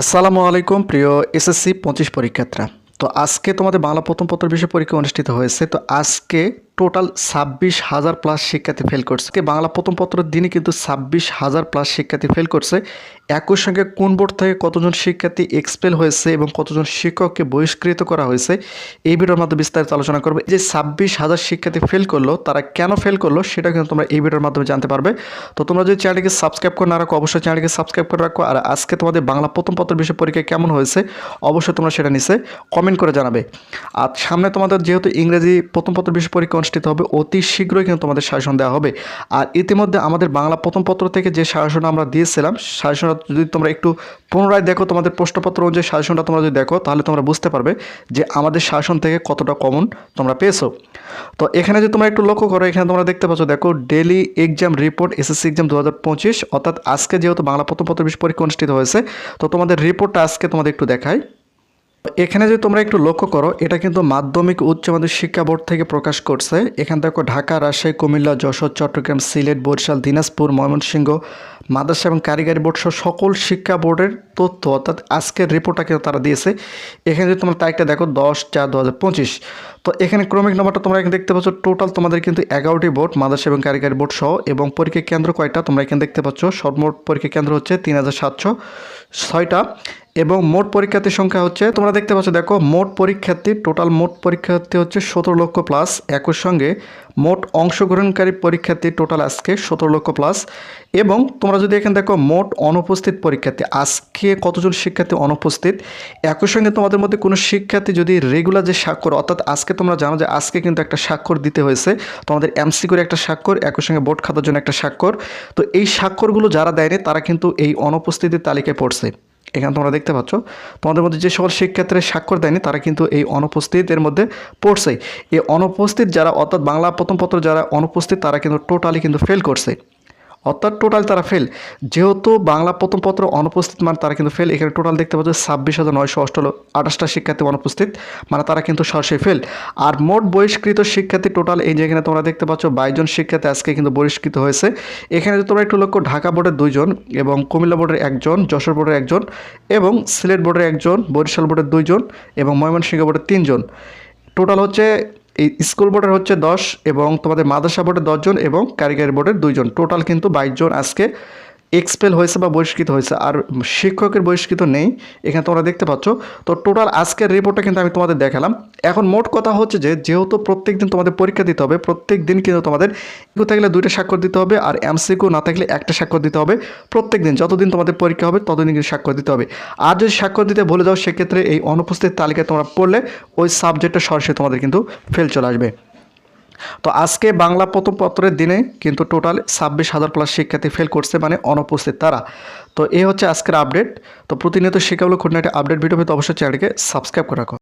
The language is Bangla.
আসসালামু আলাইকুম, প্রিয় এসএসসি পঁচিশ পরীক্ষার্থীরা। তো আজকে তোমাদের বাংলা প্রথম পত্র বিষয় পরীক্ষা অনুষ্ঠিত হয়েছে। তো আজকে টোটাল ছাব্বিশ হাজার প্লাস শিক্ষার্থী ফেল করছে। বাংলা প্রথম পত্রের দিনে কিন্তু ছাব্বিশ হাজার প্লাস শিক্ষার্থী ফেল করছে। একই সঙ্গে কোন বোর্ড থেকে কতজন শিক্ষার্থী এক্সপেল হয়েছে এবং কতজন শিক্ষককে বহিষ্কৃত করা হয়েছে, এই ভিডিওর মাধ্যমে বিস্তারিত আলোচনা করবে। যে ছাব্বিশ হাজার শিক্ষার্থী ফেল করল, তারা কেন ফেল করল, সেটা কিন্তু তোমরা এই ভিডিওর মাধ্যমে জানতে পারবে। তো তোমরা যদি চ্যানেলটিকে সাবস্ক্রাইব করে না রাখো, অবশ্যই চ্যানেলটিকে সাবস্ক্রাইব করে রাখো। আর আজকে তোমাদের বাংলা প্রথম পত্র বিষয় পরীক্ষা কেমন হয়েছে, অবশ্যই তোমরা সেটা নিচে কমেন্ট করে জানাবে। আর সামনে তোমাদের যেহেতু ইংরেজি প্রথম পত্র বিষয় পরীক্ষা অনুষ্ঠিত হবে, অতি শীঘ্রই কিন্তু তোমাদের সাজেশন দেওয়া হবে। আর ইতিমধ্যে আমাদের বাংলা প্রথম পত্র থেকে যে সাজেশন আমরা দিয়েছিলাম সাজেশনটা যদি তোমরা একটু পুনরায় দেখো তোমাদের প্রশ্নপত্র অনুযায়ী সাজেশনটা তোমরা যদি দেখো, তাহলে তোমরা বুঝতে পারবে যে আমাদের শাসন থেকে কতটা কমন তোমরা পেয়েছ। তো এখানে যদি তোমরা একটু লক্ষ্য করো, এখানে তোমরা দেখতে পাচ্ছ, দেখো daily exam report SSC exam দু হাজার পঁচিশ, অর্থাৎ আজকে যেহেতু বাংলা প্রথম পত্র পরীক্ষা অনুষ্ঠিত হয়েছে, তো তোমাদের রিপোর্টটা আজকে তোমাদের একটু দেখাই। এখানে যে তোমরা একটু লক্ষ্য করো, এটা কিন্তু মাধ্যমিক উচ্চ মাধ্যমিক শিক্ষা বোর্ড থেকে প্রকাশ করছে। এখান থেকে ঢাকা, রাজশাহী, কুমিল্লা, যশোর, চট্টগ্রাম, সিলেট, বরিশাল, দিনাজপুর, ময়মনসিংহ মাদ্রাসা এবং কারিগরি বোর্ড সহ সকল শিক্ষা বোর্ডের তথ্য, অর্থাৎ আজকের রিপোর্টটা কিন্তু তারা দিয়েছে। এখানে যদি তোমরা তারিখটা দেখো, দশ চার দু তো এখানে ক্রমিক নম্বরটা তোমরা এখানে দেখতে পাচ্ছ। টোটাল তোমাদের কিন্তু এগারোটি বোর্ড, মাদ্রাসা এবং কারিগরি বোর্ড সহ, এবং পরীক্ষা কেন্দ্র কয়টা তোমরা এখানে দেখতে পাচ্ছ? সর্বমোট পরীক্ষা কেন্দ্র হচ্ছে তিন হাজার সাতশো ছয়টা। এবং মোট পরীক্ষার্থীর সংখ্যা হচ্ছে, তোমরা দেখতে পাচ্ছ, দেখো, মোট পরীক্ষার্থী টোটাল মোট পরীক্ষার্থী হচ্ছে সতেরো লক্ষ প্লাস একই সঙ্গে মোট অংশগ্রহণকারী পরীক্ষার্থী টোটাল আজকে সতেরো লক্ষ প্লাস এবং তোমরা যদি এখানে দেখো, মোট অনুপস্থিত পরীক্ষার্থী, আজকে কতজন শিক্ষার্থী অনুপস্থিত? একই সঙ্গে তোমাদের মধ্যে কোনো শিক্ষার্থী যদি রেগুলার যে স্বাক্ষর, অর্থাৎ আজকে তোমরা জানো যে আজকে কিন্তু একটা স্বাক্ষর দিতে হয়েছে, তোমাদের এমসি করে একটা স্বাক্ষর, একই সঙ্গে বোর্ড খাতার জন্য একটা স্বাক্ষর। তো এই স্বাক্ষরগুলো যারা দেয়নি, তারা কিন্তু এই অনুপস্থিতির তালিকায় পড়ছে। এখানে তোমরা দেখতে পাচ্ছ, তোমাদের মধ্যে যে সকল শিক্ষার্থীরা স্বাক্ষর দেয়নি, তারা কিন্তু এই অনুপস্থিতের মধ্যে পড়ছে। এই অনুপস্থিত যারা, অর্থাৎ বাংলা প্রথম পত্র যারা অনুপস্থিত, তারা কিন্তু টোটালি কিন্তু ফেল করছে। অর্থাৎ টোটাল তারা ফেল যেহেতু বাংলা প্রথম পত্র অনুপস্থিত মানে তারা কিন্তু ফেল এখানে টোটাল দেখতে পাচ্ছ ছাব্বিশ হাজার নয়শো অষ্টল আঠাশটা শিক্ষার্থী অনুপস্থিত মানে তারা কিন্তু সরাসরি ফেল আর মোট বহিষ্কৃত শিক্ষার্থী টোটাল এই যেখানে তোমরা দেখতে পাচ্ছ বাইশজন শিক্ষার্থী আজকে কিন্তু বহিষ্কৃত হয়েছে। এখানে যদি তোমরা একটু লক্ষ্য, ঢাকা বোর্ডের দুইজন এবং কুমিল্লা বোর্ডের একজন, যশোর বোর্ডের একজন এবং সিলেট বোর্ডের একজন, বরিশাল বোর্ডের দুইজন এবং ময়মনসিংহ বোর্ডের তিনজন। টোটাল হচ্ছে এই স্কুল বোর্ডের হচ্ছে দশ এবং তোমাদের মাদ্রাসা বোর্ডের দশজন এবং কারিগরি বোর্ডের দুইজন। টোটাল কিন্তু বাইশজন আজকে এক্সপেল হয়েছে বা বহিষ্কৃত হয়েছে, আর শিক্ষকের বহিষ্কৃত নেই, এখানে তোমরা দেখতে পাচ্ছ। তো টোটাল আজকের রিপোর্টটা কিন্তু আমি তোমাদের দেখালাম। এখন মোট কথা হচ্ছে যে, যেহেতু প্রত্যেক দিন তোমাদের পরীক্ষা দিতে হবে প্রত্যেক দিন কিন্তু তোমাদের ইকু থাকলে দুইটা স্বাক্ষর দিতে হবে, আর এমসিকিউ না থাকলে একটা স্বাক্ষর দিতে হবে। প্রত্যেক দিন যতদিন তোমাদের পরীক্ষা হবে, ততদিন কিন্তু স্বাক্ষর দিতে হবে। আর যদি স্বাক্ষর দিতে ভুলে যাও, সেক্ষেত্রে এই অনুপস্থিত তালিকায় তোমরা পড়লে ওই সাবজেক্টটা সরাসরি তোমাদের কিন্তু ফেল চলে আসবে। তো আজকে বাংলা প্রথম পত্রের দিনে কিন্তু টোটাল ছাব্বিশ হাজার প্লাস শিক্ষার্থী ফেল করছে মানে অনুপস্থিত তারা। তো এ হচ্ছে আজকের আপডেট তো প্রতিনিয়ত শিক্ষাগুলো খুঁটিনাটি আপডেট ভিডিও পেতে অবশ্যই চ্যানেলকে সাবস্ক্রাইব করে রাখো।